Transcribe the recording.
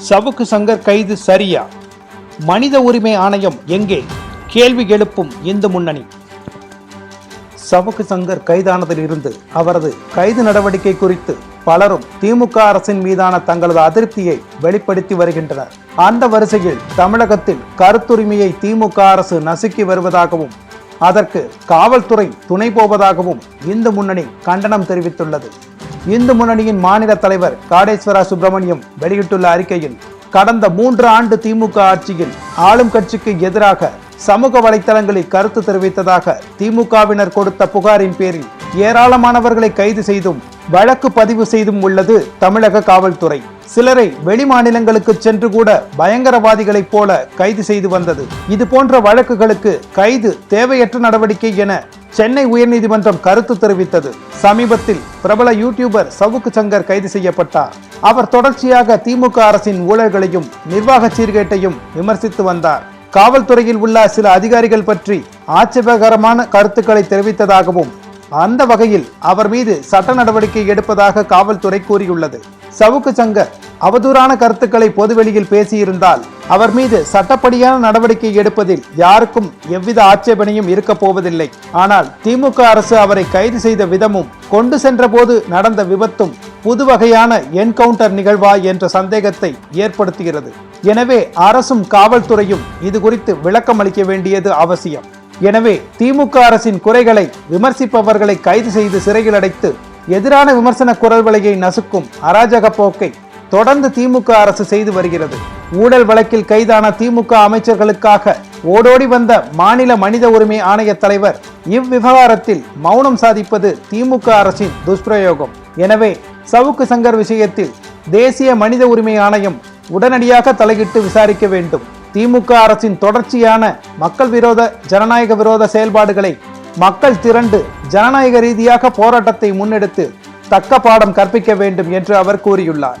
சவுக்கு சங்கர் கைது சரியா? மனித உரிமை ஆணையம் எங்கே? கேள்வி எழுப்பும் இந்து முன்னணி. சவுக்கு சங்கர் கைதானதிலிருந்து அவரது கைது நடவடிக்கை குறித்து பலரும் திமுக அரசின் மீதான தங்களது அதிருப்தியை வெளிப்படுத்தி வருகின்றனர். அந்த வரிசையில் தமிழகத்தில் கருத்துரிமையை திமுக அரசு நசுக்கி வருவதாகவும் அதற்கு காவல்துறை துணை போவதாகவும் இந்து முன்னணி கண்டனம் தெரிவித்துள்ளது. இந்து முன்னணியின் மாநில தலைவர் காடேஸ்வரா சுப்பிரமணியம் வெளியிட்டுள்ள அறிக்கையில் கடந்த மூன்று ஆண்டு திமுக ஆட்சியில் ஆளும் கட்சிக்கு எதிராக சமூக வலைத்தளங்களில் கருத்து தெரிவித்ததாக திமுகவினர் கொடுத்த புகாரின் பேரில் ஏராளமானவர்களை கைது செய்தும் வழக்கு பதிவு செய்தும் உள்ளது தமிழக காவல்துறை. சிலரை வெளிமாநிலங்களுக்கு சென்று கூட பயங்கரவாதிகளைப் போல கைது செய்து வந்தது. இது போன்ற வழக்குகளுக்கு கைது தேவையற்ற நடவடிக்கை என சென்னை உயர்நீதிமன்றம் கருத்து தெரிவித்தது. சமீபத்தில் பிரபல யூடியூபர் சவுக்கு சங்கர் கைது செய்யப்பட்டார். அவர் தொடர்ச்சியாக திமுக அரசின் ஊழல்களையும் நிர்வாக சீர்கேட்டையும் விமர்சித்து வந்தார். காவல்துறையில் உள்ள சில அதிகாரிகள் பற்றி ஆட்சேபகரமான கருத்துக்களை தெரிவித்ததாகவும் அந்த வகையில் அவர் மீது சட்ட நடவடிக்கை எடுப்பதாக காவல்துறை கூறியுள்ளது. சவுக்கு சங்க அவதூறான கருத்துக்களை பொதுவெளியில் பேசியிருந்தால் அவர் மீது சட்டப்படியான நடவடிக்கை எடுப்பதில் யாருக்கும் எவ்வித ஆட்சேபனையும் இருக்கப் போவதில்லை. ஆனால் திமுக அரசு அவரை கைது செய்த விதமும் கொண்டு சென்றபோது நடந்த விபத்தும் புது வகையான என்கவுண்டர் நிகழ்வா என்ற சந்தேகத்தை ஏற்படுத்துகிறது. எனவே அரசும் காவல்துறையும் இது குறித்து விளக்கம் அளிக்க வேண்டியது அவசியம். எனவே திமுக அரசின் குறைகளை விமர்சிப்பவர்களை கைது செய்து சிறையில் அடைத்து எதிரான விமர்சன குரல் வலையை நசுக்கும் அராஜக போக்கை தொடர்ந்து திமுக அரசு செய்து வருகிறது. ஊழல் வழக்கில் கைதான திமுக அமைச்சர்களுக்காக ஓடோடி வந்த மாநில மனித உரிமை ஆணைய தலைவர் இவ்விவகாரத்தில் மௌனம் சாதிப்பது திமுக அரசின் துஷ்பிரயோகம். எனவே சவுக்கு சங்கர் விஷயத்தில் தேசிய மனித உரிமை ஆணையம் உடனடியாக தலையிட்டு விசாரிக்க வேண்டும். திமுக அரசின் தொடர்ச்சியான மக்கள் விரோத ஜனநாயக விரோத செயல்பாடுகளை மக்கள் திரண்டு ஜனநாயக ரீதியாக போராட்டத்தை முன்னெடுத்து தக்க பாடம் கற்பிக்க வேண்டும் என்று அவர் கூறியுள்ளார்.